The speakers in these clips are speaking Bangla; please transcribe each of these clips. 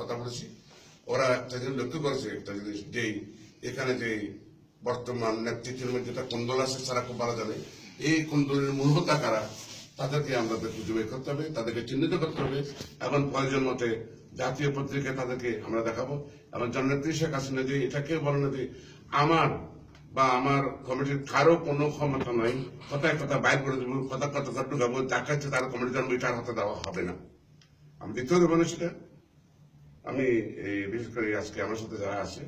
কথা বলেছি। ওরা একটা জিনিস লক্ষ্য করেছে একটা জিনিস যে এখানে যে বর্তমান নেতৃত্বের মধ্যে যেটা কুন্দল আছে, সারা খুব ভালো জানে। এই কুন্দলের মূলতা কারা? তাদেরকে আমাদের খুঁজে বের করতে হবে, তাদেরকে চিহ্নিত করতে হবে এবং প্রয়োজন মতে জাতীয় পত্রিকায় তাদেরকে আমরা দেখাবো। এবং জননেত্রী শেখ হাসিনা যে এটাকে বলে না যে আমার বা আমার কমিটির কারও কোনো ক্ষমতা নাই, কথায় কথা বাইর করে দেবো, কথা কথা ঢুকাবো, যাকে ইচ্ছে তার কমিটি জন্ম এটার হাতে দেওয়া হবে না। আমি দ্বিতীয় দেবো না সেটা। আমি এই বিশেষ করে আজকে আমার সাথে যারা আছে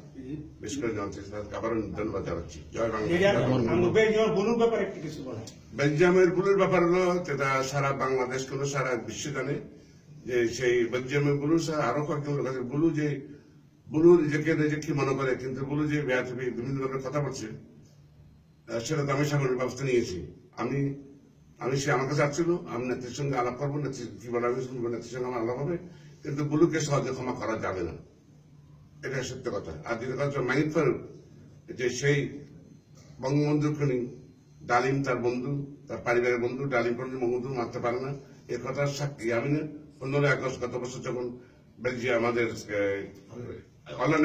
বিশেষ করে জানতে তাদেরকে আবারও ধন্যবাদ জানাচ্ছি। জয় বাংলা। বেঞ্জামের বুলুর ব্যাপার হলো যেটা সারা বাংলাদেশ কোনো সারা বিশ্ব জানে যে সেই বেঞ্জামের বুলু আরও কয়েকজন লোক আছে। বুলু যে বুলু নিজেকে নিজে কি মনে করে কিন্তু বুলু যে বেয়াদবি বিভিন্ন ধরনের কথা বলছে সেটা তো আমি সাংগঠনিক ব্যবস্থা নিয়েছি। আমি আমি সে আমার কাছে আসছিল আমি নেত্রীর সঙ্গে আলাপ করব নেত্রী কি বলে আমি শুনব নেত্রীর সঙ্গে আমার আলাপ হবে। কিন্তু বুলুকে সহজে ক্ষমা করা যাবে না। এটা সত্য কথা। আর দ্বিতীয় কথা ফারুক, যে সেই বঙ্গবন্ধু খুনি, ডালিম তার বন্ধু, তার পরিবারের বন্ধু, ডালিম কোনো বঙ্গবন্ধু মারতে পারে না। এ কথার সাক্ষী আমি না। পনেরোই আগস্ট গত বছর যখন বেলজিয়াম আমাদের অনলাইন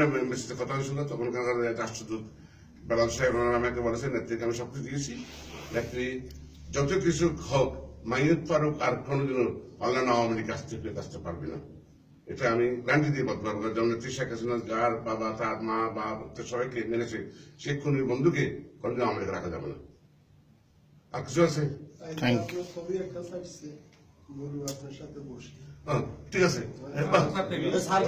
কথা হয়েছিল তখনকার রাষ্ট্রদূত বেলাল সাহেব আমাকে বলেছেন, নেত্রীকে আমি সবকিছু দিয়েছি। নেত্রী যত কিছু হোক মাইনুদ ফারুক আর কোনোদিনও অনলাইন আওয়ামী লীগ আসতে আসতে পারবে না। এটা আমি গ্যারান্টি দিয়ে বলতে পারব জননেত্রী শেখ হাসিনা যার বাবা তার মা বাবা তার সবাইকে মেরেছে সেই খুনির বন্ধুকে কোনদিন আওয়ামী রাখা যাবে না। আর কিছু আছে? হ্যাঁ, ঠিক আছে। স্যার